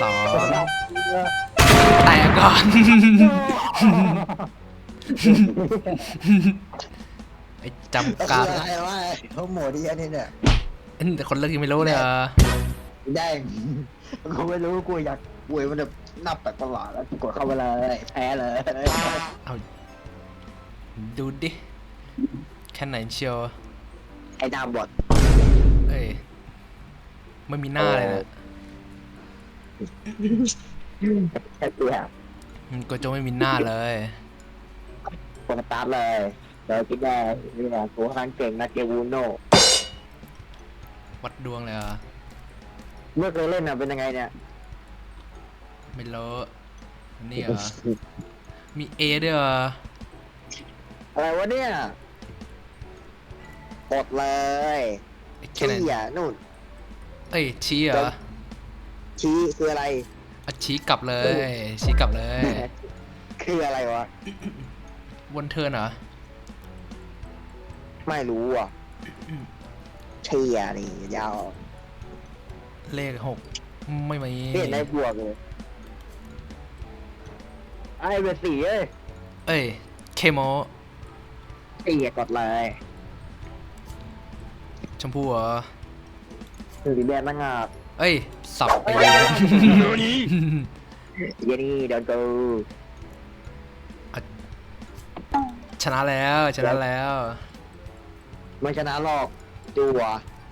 สองแตกก่อน ไอ้จำการอะไรวะเขาโหมดที่อันนี้เนี่ยเอ้ยแต่คนเลิกยังไม่รู้เลยเหรอได้กูไม่รู้กูอยากกูมันแบบนับแปลกประหลาดแล้วกูกดเข้าไปเลยแพ้เลยเอาดูดิ แค่ไหนเชียวไอ้ดาบอดเอ้ยไม่มีหน้าเลยนะ แค่ตัวมันก็จะไม่มีหน้าเลยกดสตาร์ทเลยเดี๋ยวคิดได้นี่นะกูค่อนข้างเก่งนะเกวูโน่วัดดวงเลยเหรอเมื่อเคยเล่นอะเป็นยังไงเนี่ยไม่รู้นี่เหรอมีเอด้วยเหรออะไรวะเนี่ยกดเลยไอ้แค่ไหนชี้อะนู่น เอ้ยชี้เหรอ ชี้คืออะไร อะชี้กลับเลย ชี้กลับเลย คืออะไรวะ วนเทิร์นเหรอ ไม่รู้อะเชียนี่ยาวเลขหกไม่มีเห็นได้บวกเลย ไอ้เบอร์สี่เอ้ยเอ้ย เคโมสี่อะกดเลยชมพูเหรอ คือสีแดงตั้งงาบ เอ้ย สับไปเลยเยนี่เดี๋ยวกูชนะแล้วชนะแล้วไม่ชนะหรอกจัว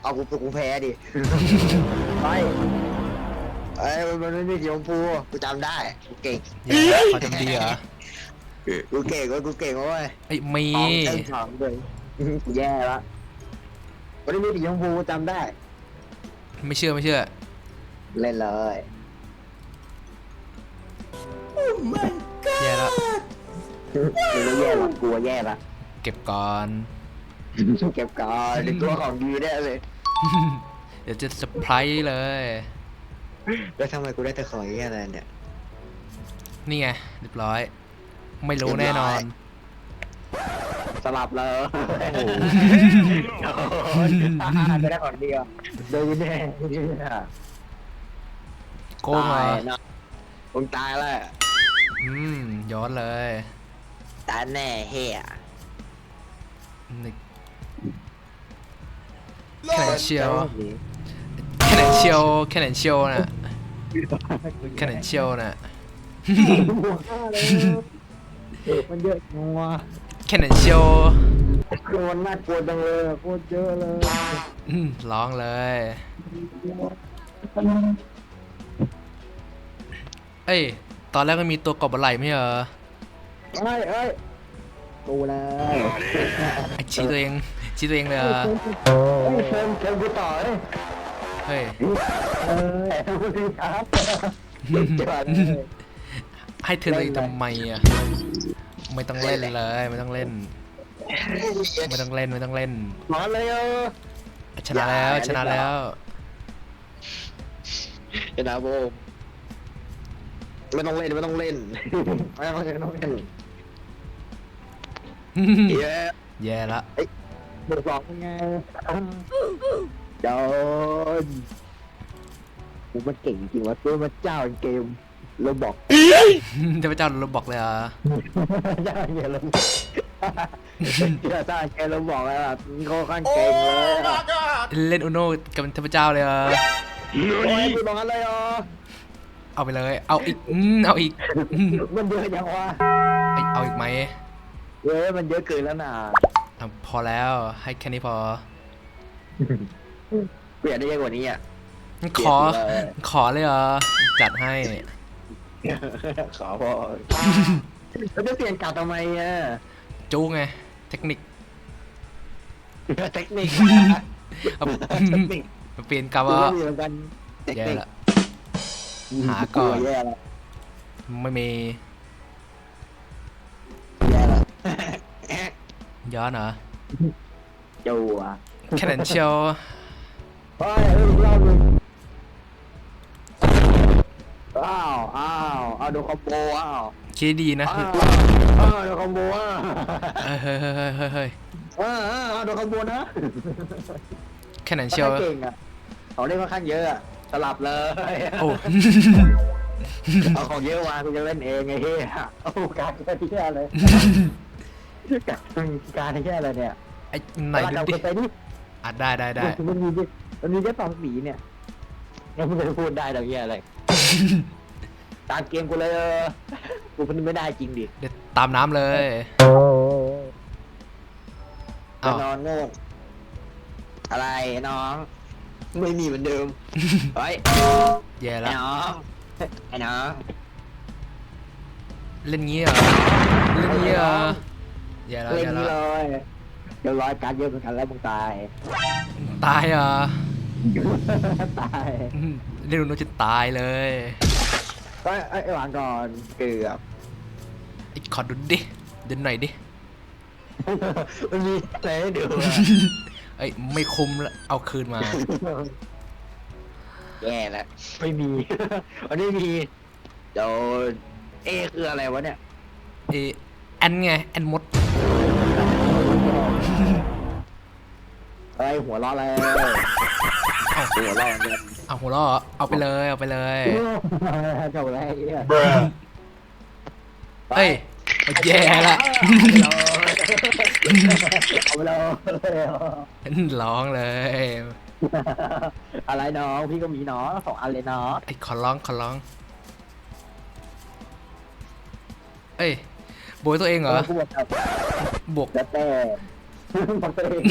เอากูกูแพ้ดิไปไอ้ยมันไม่มีสีชมพูกูจำได้กูเก่งเย้เขาทำดีเหรอกูเก่งเว้ยกูเก่งเว้ยไอ้ยมีของเต็มถังเลยกูแย่ละวันนี้มีสีชมพูจำได้ ไม่เชื่อไม่เชื่อ เล่นเลยแย่แล้วมึงไม่แย่หรอกกลัวแย่ละเก็บก่อน เก็บก่อนในตัวของดีได้เลย เดี๋ยวจะเซอร์ไพรส์เลย แล้วทำไมกูได้แต่ของอย่างอะไรเนี่ย นี่ไงเรียบร้อย ไม่รู้แน่นอน สลับเลยจะได้ของดีอะโดยแน่โกงเหรอตายนะมึงตายแล้ว อืมย้อนเลยตายแน่เฮียนี่แค่ไหนเชียวแค่ไหนเชียวแค่ไหนเชียวน่ะแค่ไหนเชียวน่ะ มันเยอะงัว แค่ไหนเชียวคือมันน่ากลัวจังเลยโคตรเยอะเลยอืมร้องเลย เอ้ย ตอนแรกมันมีตัวกบอะไรไม่เหรอเอ้ยเอ้ยกูแล้วไอชี้ตัวเองชี้ตัวเองเลยเหรอเฮ้ยเชิญเชิญกูต่อเลยเฮ้ย เออกูดีครับเจ๋งเลยให้เธอเลยทำไมอะ ไม่ต้องเล่นเลย ไม่ต้องเล่น ไม่ต้องเล่น ไม่ต้องเล่น มาเลยเออชนะแล้วอย่าชนะแล้ว ชนะโบไม่ต้องเล่น ไม่ต้องเล่น ไม่ต้องเล่นไม่ต้องเล่นเย้แย่ละเบอร์สองเป็นไงโดนกูมันเก่งจริงวะตัวมันเจ้าเกม เราบอกเทพเจ้าเราบอกเลยอะเจ้าเกมเราเจ้าเจ้าเกมเราบอกเลยอะเขาข้างเก่งเลยอะเล่นอุโนกับเทพเจ้าเลยอะโอ้ยกูบอกอะไรอะเอาไปเลย เอาอีกอืมเอาอีกอืมมันเยอะจังวะเอ้ยเอาอีกไหมเว้ยมันเยอะเกินแล้วนะอะพอแล้วให้แค่นี้พอกูอยากได้เยอะกว่านี้อะ ขอ ขอเลยเหรอ จัดให้ ขอพอแล้วจะเปลี่ยนกลับทำไมอะจู้ไง เทคนิคเทคนิคเอาเทคนิคเปลี่ยนกลับกูว่าก็มีเหมือนกันเทคแย่นิคละหาก่อนแย่ละไม่มีแย่ละย้อนเหรอจูอะแค่นั้นเชียวเฮ้ยเฮ้ยอีกรอบหนึง อ้าวอ้าวเอาดูคอมโบอ้าวคิดดีนะอ้าวอ้าวดูคอมโบอ้าวเฮ้ยเฮ้ยเฮ้ยเฮ้ยเฮ้ยอ้าวอ้าวเอาดูคอมโบนะแค่นั้นเชียวค่อนข้างเก่งอะเขาเล่นค่อนข้างเยอะอะสลับเลยโอ้ เอาของเยอะมากูจะเล่นเองไงเฮียโอ้การแค่ที่แค่เลยการการที่แค่อะไรเนี่ยไอ้ไหนเราดูดิไปดิอะได้ได้ได้มันมีดิมันมีแค่สองสีเนี่ยยังไม่เคยพูดได้หรอกเฮียอะไร ตามเกมกูเลยเออกูมันไม่ได้จริงดิเดี๋ยวตามน้ำเลยจะอ้าวนอนโง่อะไรน้อง ไม่มีเหมือนเดิมเฮ้ยแย่ไอ้แล้ว น้องไอ้น้อง เล่นงี้เหรอเล่นงี้เหรอแย่แล้วเล่นแย่นี้แล้วเลยเดี๋ยวร้อยการดเยอะเหมือนกันแล้วมึงตาย ตายเหรอตาย อืม เล่นโนจะตายเลยก็ไอ้หวานก่อนเกือบไอ้ขอดูดิเดินหน่อยดิมันมีอะไรให้ดูอะเอ้ยไม่คุ้มละเอาคืนมา แย่แล้วไม่มี มันไม่มีเดี๋ยวเอคืออะไรวะเนี่ยเอแอนไงแอนมดเฮ้ยหัวล้อเลยเอ้าหัวล้อเลย เอาหัวเราะเหรอเอาไปเลยเอาไปเลยจบแล้วไอ้เหี้ยเอ้ยแย่ละเอาไปเลยร้องเลย อะไรน้องพี่ก็มีน้องสองอันเลยน้องไอ้ขอร้องขอร้องเอ้ยโบยตัวเองเหรอกูบอกครับบวกแล้วแต่บอกตัวเอง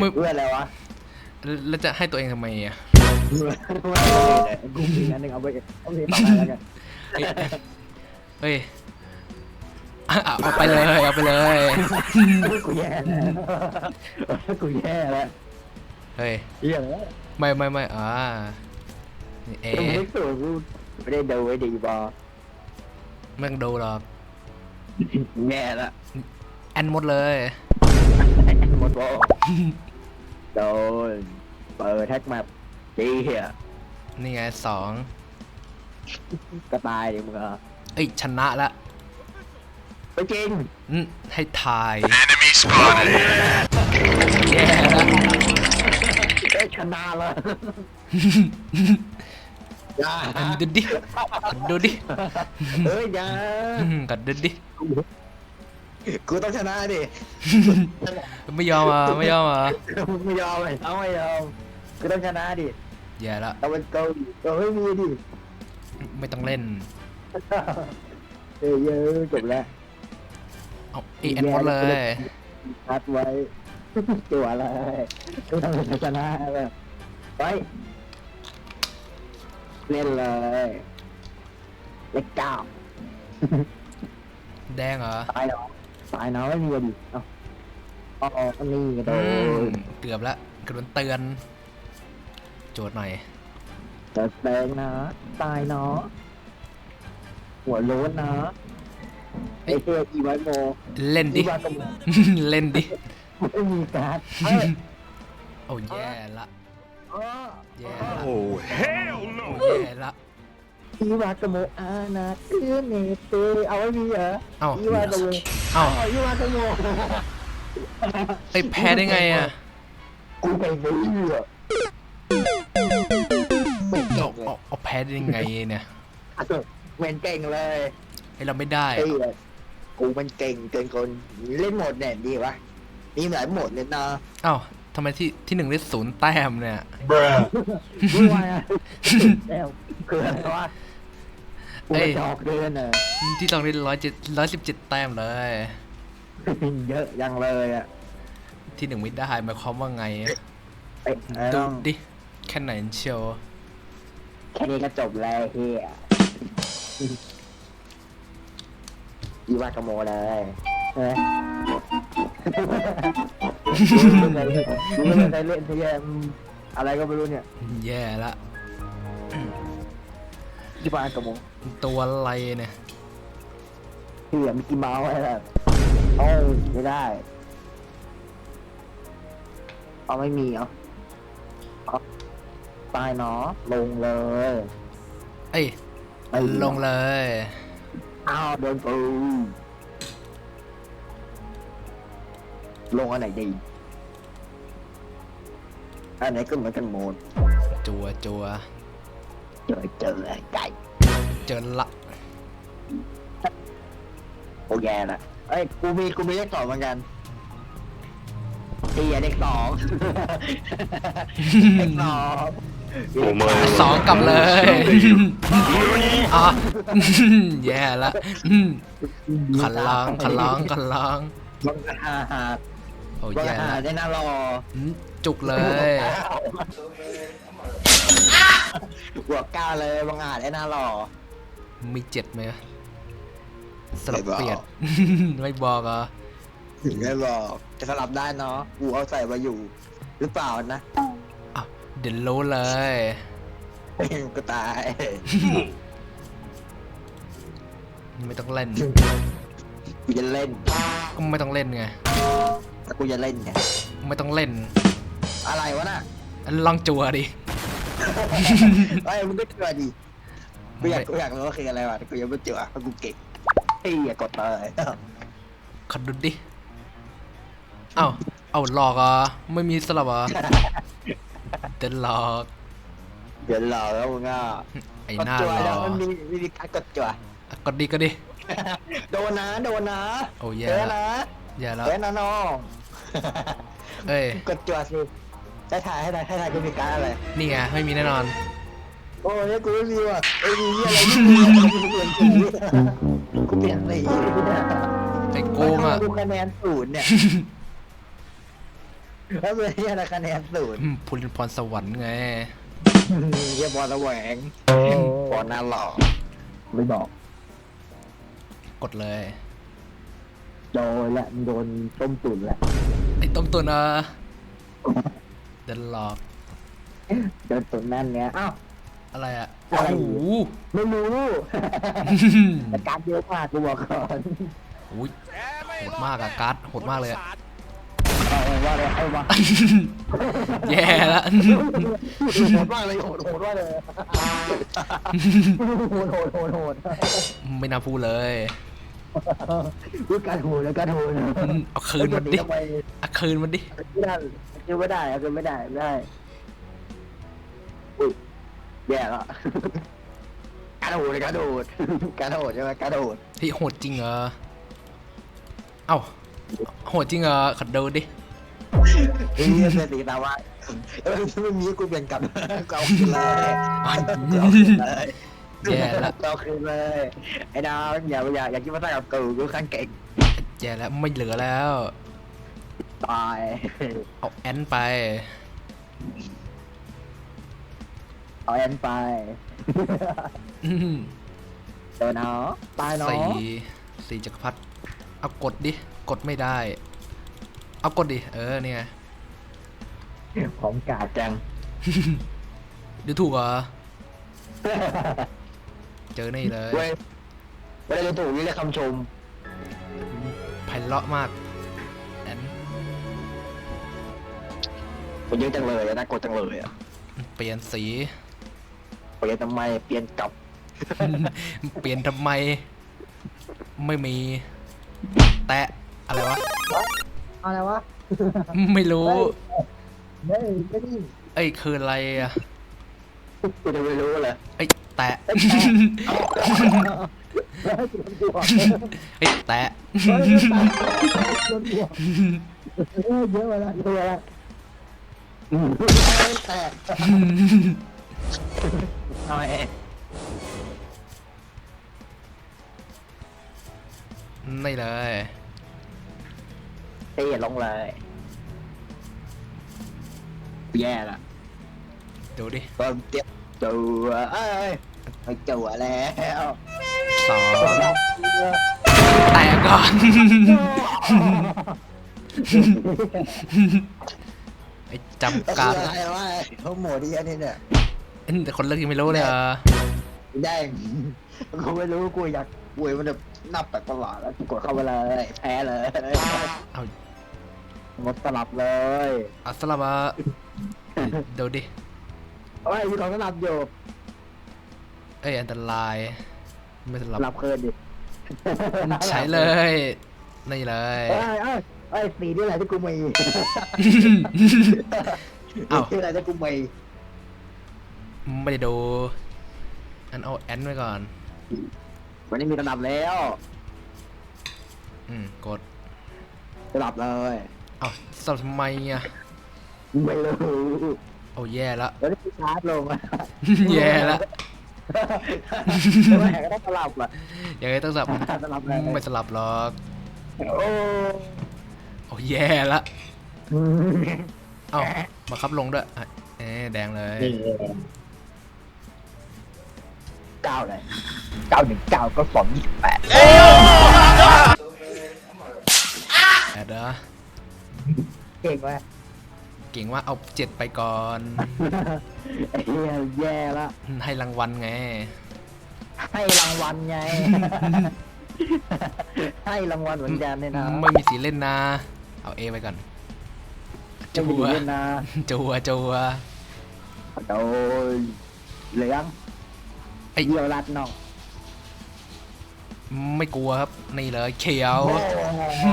มึงเพื่ออะไรวะ แล้วจะให้ตัวเองทำไมอะกูมีอันหนึ่งเอาไปเอาไปต่อไปแล้วกันเอ้ยเอ้ยเอาเอาไปเลยเอาไปเลย กูแย่แล้วกูแย่แล้วเฮ้ย เหี้ยแล้วไม่ไม่ไม่อ่านี่เอ๊กูไม่ะได้สูตรกูไม่ได้ดูไอ้ดีบอไม่ต้องดูหรอกแย่แล้ว แอนหมดเลย หมดบอ โดน เปิดแท็กแมปดีเหี้ยนี่ไงสองก็ตายดิมึงอะเอ้ยชนะละไปจริงอืมให้ทาย Enemy spotted. แย่ละเอ้ยชนะเลยอย่าดูดิดูดิเอ้ยอย่ากัดดูดิ กูต้องชนะดิไม่ยอมอะไม่ยอมอะไม่ยอมเลยเอาไม่ยอมกูต้องชนะดิแย่ละเอาเป็นเกาหลีเราไม่มีดิไม่ต้องเล่นเอ้ยเยอะจบแล้วเอาเอยแอนหมดเลยพัดไว้ตัวอะไรกูต้องชนะแบบไปเล่นเลยเล็กเก้าแดงเหรอตายเนาะ ตายเนาะไม่มีอะดิเอ้าอ๋ออันนี่โดอืมนเกือบละกระโดนเตือน โจทย์หน่อย แต่แดงนะตายเนาะหัวโล้นนะไอ้เหี้ยอีไวโมเล่นอีดิวากระโมเล่นดิ ไม่มีการ์ดเอ้ยโอ้แย่ละอ๋อแย่ละ Oh, hell โอ้ no. แย่ละ อีวากระโมอานาเตือนเนเตเอาไว้มีเหรอเอ้าอีวากระโมเอ้าอ๋ออีวากระโมไอ้ยแพ้ได้ไงอะกูไปไม่เหรอไม่เก่เอางเลยเอาเอาแพ้ได้ยังไงเนี่ยเหมือนเก่งเลยไอ้เราไม่ได้ไอ้อะเหี้ยกูมันเก่งเกินคนเล่นโหมดเนี่ยดีวะมีหลายโหมดเลยนะเอ้าทำไมที่ที่หนึ่งได้ศูนย์แต้มเนี่ย Bruh. ดูว่าอะแล้วคืออะไรวะ กูกระจอกเดินอะที่ต้องได้ร้อยเจ็ดร้อยสิบเจ็ดแต้มเลย เยอะยังเลยอะที่หนึ่งไม่ได้หมายความว่าไงอะเอ้ยเอ้ยดูน้องดิแค่ไหนเชียวแค่นี้ก็จบแล้วเฮียอีวากระโมเลยเฮ้ยดูไม่เคยดูไม่เคยเล่นที่อะไรก็ไม่รู้เนี่ย แย่ละ อีวากระโมตัวอะไรเนี่ยเฮียมิกกี้เมาส์อะไรแบบเอ้าไม่ได้เอาไม่มีเหรอเอาตายเนาะลงเลยเอ้ยไอ้ลงเลยอ้าวโดนกูลงอันไหนดีอันไหนี้ก็เหมือนกันหมดจัวจัว เจอเจอใจเจอละโอแคนะเอ้ยกูมีกูมีเลขสองเหมือนกันตีอะเลขสองเลขสองสองกลับเลยอ๋อแย่แล้วขันล้างขันล้างขันล้างบังอาโอ้บัแย่อาละจได้น่รอ จุกเลย บวกก้าเลยบังอาจได้น่ารอมีเจ็ดไหมสลับไม่บอกเปลี่ยน ไม่บอกเหรอะถึงได้บอกจะสลับได้เนาะกูเอาใส่มาอยู่ หรือเปล่านะอ้าวเดี๋ยวรู้เลย ก็ตาย ไม่ต้องเล่น กูจะเล่นก็ไม่ต้องเล่นไง แต่กูจะเล่นไงไม่ต้องเล่น อะไรวะน่ะ ลองจัวดิ ไอ้ยมึงก็เจือดิกูอยากกูอยากรู้ว่าคืออะไรวะแต่กูยังไม่เจอเพราะกูเก่งไอ้ยกดเลยขอดูดิ เอ้า เอ้าหลอกอะไม่มีสลับอะเดินหลอก เดี๋ยวรอแล้วมึงอะไอ้กดหน้าจั่วหลแล้อวกมันมีวิธีการกดจั่วอะกดดิก็ดิ โดนนะโดนนะโอ้แย่เจอละนะแย่แล้วเจอนะน้องเอ้ย กดจั่วสิ ให้ถ่ายให้ถ่ายให้ถ่ายกูมีการดอะไร นี่ไงไม่มีแน่นอน โอ้ยกูไม่มีว่ะไอ้ยมีอะไรไม่มีอะไรกูเปลี่ยนสีกูเปลี่ยนสีไอ้โกงอะดูคะแนนศูนย์เนี่ยแล้วเป็นที่อะไรคะแนนศูนย์อืมพูลินพรสวรรค์ไงเยี่ยบอลระแหวงบอลน่าหล่อไม่บอกกดเลย โดนละโดนต้มตุ๋นละไอ้ต้มตุนอะ เดินหลอกโดนตุ๋นนั่นเนี้ยอ้าว อะไรอะอะไรโอ้โหไม่รู้ แต่การเยอะมากกูบอกก่อนอุ้ย โหดมากอะการ์ดโหดมากเลยอะ เอาว่าเลยเอาว่าแย่ละ โหดมากเลยโหดโหดมากเลยโหดโหดโหดโหดไม่น่าพูดเลย พูการโหดแล้วการโหดอืมเอาคืนมันดิเอาคืนมันดิไม่ได้คือไม่ได้อะคือไม่ได้ไม่ได้อุ้ยแย่ละการโหดเลยการโหดการโหดใช่ไหมการโหดพี่โหดจริงเหรอเอ้าโหดจริงเหรอขอดูดิเฮ้ยเป็นสีตาว่าเออไม่มีกูเปลี่ยนกลับกูเอาคืนเลย อ้าวกูเอาคืนเลยแย่ละกูเอาคืนเลยไอ้ดาวอย่าอย่าอย่าคิดว่าได้กับกูกูข้างเก่งแย่แล้วไม่เหลือแล้ว ตายเอาแอนไปเอาแอนไปอื้อหือเดี๋ยวเนาะตายเนาะสี่สี่จักรพรรดิเอากดดิกดไม่ได้ เอากดดิเออเนี่ยของกาดจังดูถูกเหรอ เจอนี่เลยเว้ยไม่ได้รู้ถูกนี่เรียกคำชม ไพเราะมากแอนมันเยอะจังเลยอะน่ากดจังเลยอะเปลี่ยนสี เปลี่ยนทำไมเปลี่ยนกลับ เปลี่ยนทำไม ไม่มี แตะอะไรวะ อะไรวะไม่รู้เฮ้ยไม่ได้เอ้ยคืออะไรอะกูจะไม่รู้เลยเอ้ย แตะเฮ้ยกูจะไม่รู้เอ้ยแตะเยอะไปแล้วเยอะไปแล้วแตกทำไมนี่เลยตีลงเลยแย่ละดูดิเริ่มเจ็บตัวเอ้ย ไม่จั่วแล้วสองแตะก่อน ไอ้จำการอะไรวะเขาโหมดที่อันนี้เนี่ยเอ้ยแต่คนเลือกยังไม่รู้เลยเหรอแดงกูไม่รู้กูอยากกูมันแบบนับแบบตลอดแล้วกูกดเข้าไปเลยแพ้เลยเอาหมดสลับเลยเอาสลับมาดูดิเอ้ยมีของสลับอยู่ เอ้ยอันตราย ไม่สลับสลับเคินดิใช้เลย นี่เลย เอ้ยเอ้ยเอ้ยสีนี่แหละที่กูมีเอ้าชื่ออะไรนะกูไม่ไม่ได้ดู อันเอาแอนไว้ก่อน วันนี้มีระดับแล้วอืม กด ระดับเลยเอ้าสับทำไมอะไม่รู้โอ้แย่ละแล้วนี่ชาร์จลงอะ แย่ละ ไม่ว่าแหกก็ต้องสลับอะยังไงต้องสับสลับเลยไม่สลับหรอกโอ้โอ้แย่ละเอ้ามาคับลงด้วยอะเอ๊ะแดงเลยนี่เก้าเลยเก้าหนึ่งเก้าก็สองยี่สิบแปดแอดเหรอเก่งว่ะเก่งว่าเอาเจ็ดไปก่อน ไอ้เหี้ยแย่ละให้รางวัลไง ให้รางวัลไง ให้รางวัลเหมือนกันเนี่ยนะไม่มีสีเล่นนะ เอาเอไปก่อนจะจัมีวเล่นนะจัวจัวโดยเหลืองไอ้เยี่ยวรัดน้องไม่กลัวครับ นี่เลยเขียวโอ้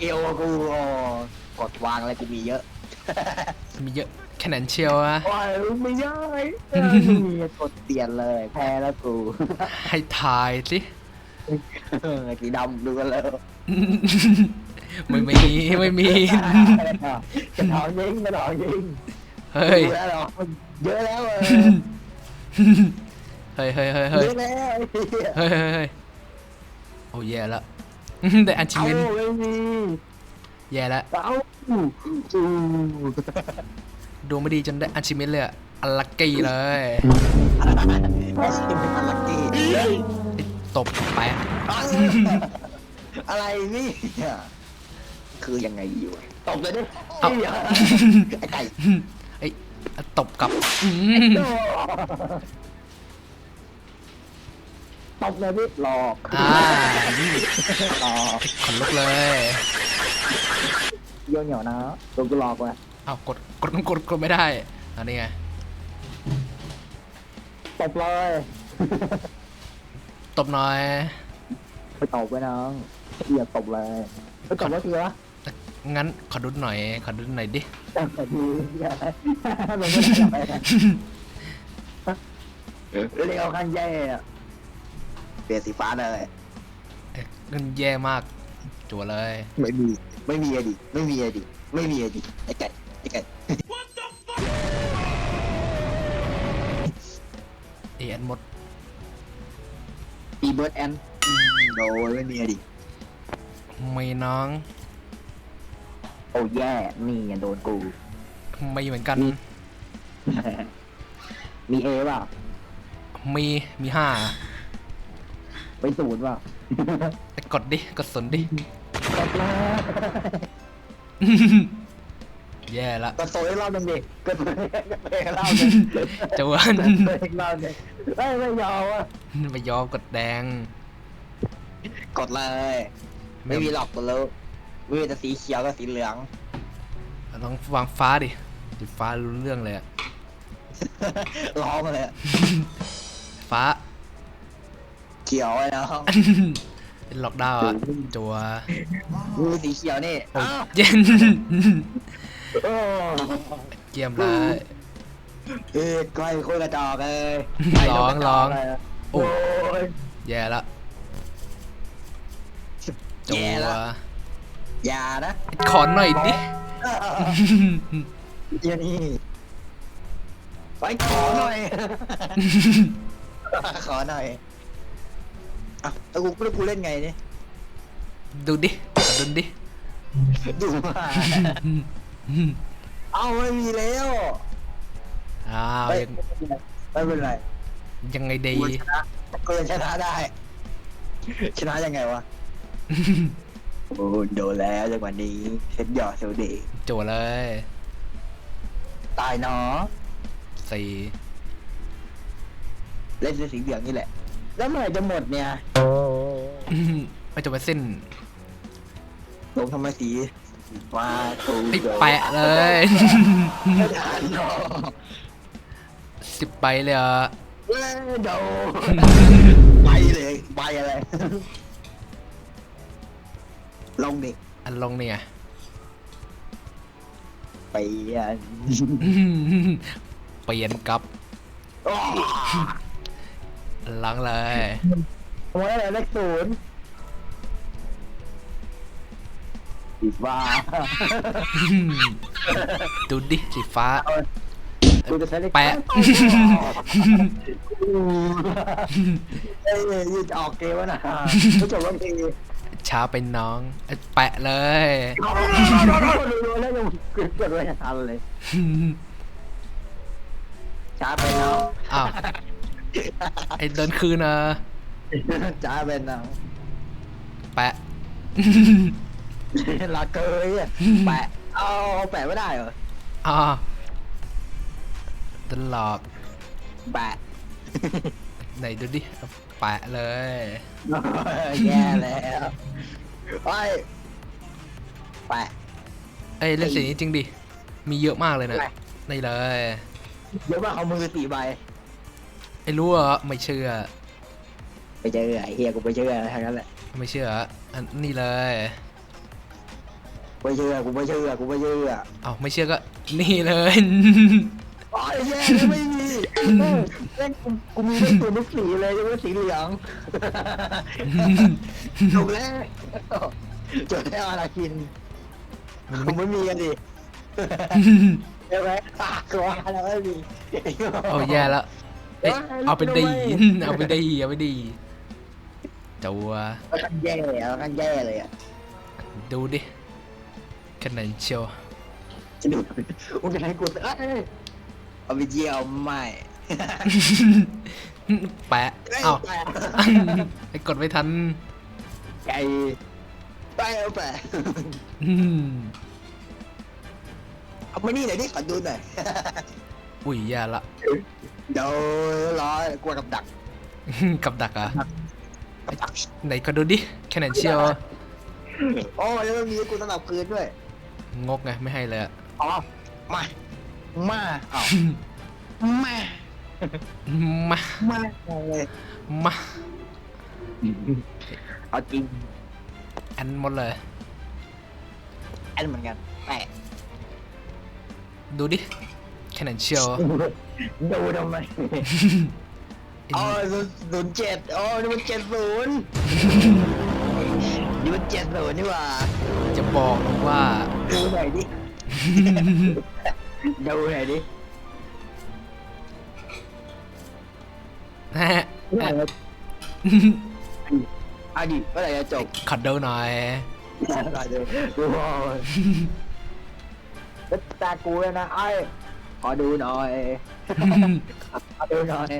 เอวกูโอ้ กดวางอะไรกูมีเยอะมีเยอะแค่นั้นเชียวอะโอ้ยไม่ได้เออมีกดเปลี่ยนเลย แพ้แล้วกูให้ทายสิเออสีดำดูกันเลยไม่มีไม่มีกระถางยิงกระถางยิงเฮ้ยดูแล้วเหรอเยอะแล้วเออเฮ้ยเฮ้ยเฮ้ยเยเฮ้ยอะแล้วไอ้เหี้ยเฮ้ยเฮ้ยเฮ้ยโอ้แย่ละ ได้อันชิเอาเมนไม่มี แย่ละเอาอู้ดูไม่ดีจนได้อันชิเมนเลยอะอันลักกี้เลยแม่ชิมเป็นอันลักกี้ไอ้ตบแปะอะไรนี่คือยังไงอยู่ตบเลยดิเอ้าไอ้ไก่ไอ้ตบกลับอืม ตบเลยพี่หลอกอ่าหลอกขนลุกเลยเยี่ยวเหนียวนะโดนกูหลอกว่ะเอากดกดกดกดไม่ได้อันนี้ไงตบเลยตบหน่อยไปตบไว้น้องอย่าตบเลยไปตบว่าทีวะงั้นขอดุดหน่อยขอดุดหน่อยดิจับแต่ทีอย่าลงไม่ได้ไปเรียกเอาขั้นแย่อะ เปลี่ยนสีฟ้าเลย เอ๊ะนั่นแย่มากจัวเลย ไม่มี ไม่มีอะดิไม่มีอะดิไม่มีอะดิไอ้ไก่ไอ้ไก่เอ็นหมดอีเบิร์ดแอนโดยไม่มีอะดิไม่น้องโอ้แย่นี่ไงโดนกู ไม่เหมือนกัน มีเอเปล่ามีมีห้า ไปศูนย์เปล่าไอ้กดดิ กดสนดิ กดมาแย่ละกดโซอีกรอบหนึงดิกดโซอีกรอบหนึงจวนกดโซอีกรอบหนึงเอ้ยไม่ยอมอะไม่ยอมกดแดง กดเลย ไม่มีหรอกกดแล้วไม่มีแต่สีเขียวกับสีเหลืองลองวางฟ้าดิสีฟ้ารู้เรื่องเลยอะร้องมาเลยอะฟ้าเขียวไอ้น้องเป็นล็อกดาวน์อะจัวมีสีเขียวนี่โอ้อ้าวเย็นโอ้เยี่ยมเลย เอ้ยก้อยโคตรกระจอกเลยร้องร้องโอ้ย แย่ละจัแย่วละ อย่านะขอหน่อยดิ เดี๋ยวนี้ไปขอหน่อย ขอหน่อย อะแล้วกูแล้วกูเล่นไงเนี่ยดูดิขอดูดิ ดูมา เอาไม่มีแล้วอ้าวเฮ้ยยังไม่เป็นไรยังไงดีกูชนะกูยังชนะได้ ชนะยังไงวะ โอ้โดนแล้วจังหวะนี้เซ็ตหยอดเซลเดย์จัวเลยตายเนาะสี่เล่นเป็นสีเหลืองนี่แหละ แล้วเมื่อไหร่จะหมดเนี่ยไม่จะไปสิ้นลงทำไมสีมาตูไอ้แปะเลยไม่ทันหรอกสิบใบเลยเหรอะเว้ยโดไปเลยไปอะไร ลงดิอันลงเนี่ยไปอะเปลี่ยนกลับโอ้ ล้างเลยโหอะไรเลขศูนย์อีบ้าดูดิสีฟ้ากูจะใช้เลขแปะเอ้ยยืดออกเกมวะนะผู้จบวันทีช้าไปน้องเอ้ยแปะเลยรู้แล้วยังเกิดไว้ทันเลยช้าไปเนาะอ้าว ไอ้เดินคืนนะช้าไปเนาะแปะลาเกยอะแปะเอาแปะไม่ได้เหรออ่าตลอดแปะไหนดูดิเอาแปะเลย แย่แล้วไอ้ยแปะ เอ้ยเล่นสีนี้จริงดิ มีเยอะมากเลยนะไหนนี่เลย เดี๋ยวมาเอามือตีใบ ไอ้รู้เหรอไม่เชื่อ ไปเจอไอ้เฮียกูไปเจอทางนั้นแหละไม่เชื่ออันนี่เลยไปเจอกูไปเจอกูไปเจอเอาไม่เชื่อก็นี่เลย อ๋อแย่แล้วไม่มีเล่นกูกูมีเล่นตัวลูกสีเลยยังไม่สีเหลืองจบแล้วจบแล้วอะไรกินผมไม่มีกันดิใช่ไหมปากกว่าแล้วไม่มีโอ้แย่แล้ว เอ้ยเอาไปดีเอาไปดีเอาไปดีจัวแล้วกันแย่แล้วกันแย่เลยอะดูดิคะแนนเชียวจะดูมึงจะให้กูเอ้ยเอาไปเยี่ยมไม่แปะเอ้าไอ้กดไม่ทันไก่ไปเอาไปอืมเอามานี่หน่อยดิขอดูหน่อยอุ้ยแย่ละ เดี๋ยวรอกลัวกับดักกับดักอะกับดักไหนก็ดูดิคะแนนเชียวโอ้แล้วมันมีกูสนับคืนด้วย งกไงไม่ให้เลยอะอ๋อมามาอ้าวมามามาเลยมาเอาจริงแอนหมดเลยแอนเหมือนกันแปะดูดิ คะแนนเชียวดูทำไมอ๋อศูนย์เจ็ดอ๋อนี่มันเจ็ดศูนย์นี่มันเจ็ดศูนย์นี่หว่าจะบอกนะว่า ดูหน่อยดิดูหน่อยดิแฮะเมื่อไหร่จะเอาดิเมื่อไหร่จะจบขอดูหน่อยดูดูบอลแล้วตากูเลยนะไอ้ ขอดูหน่อย ขอดูหน่อย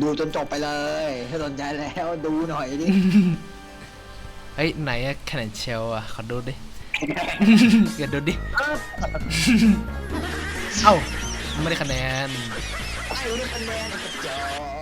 ดูจนจบไปเลย ถ้าสนใจแล้วดูหน่อยดิ เฮ้ยไหนอะคะแนนเชียวอะขอดูดิ อย่าดูดิ เอ้าไม่ได้คะแนน ไอ้ดูคะแนนกระจอกจ้าเลยอะ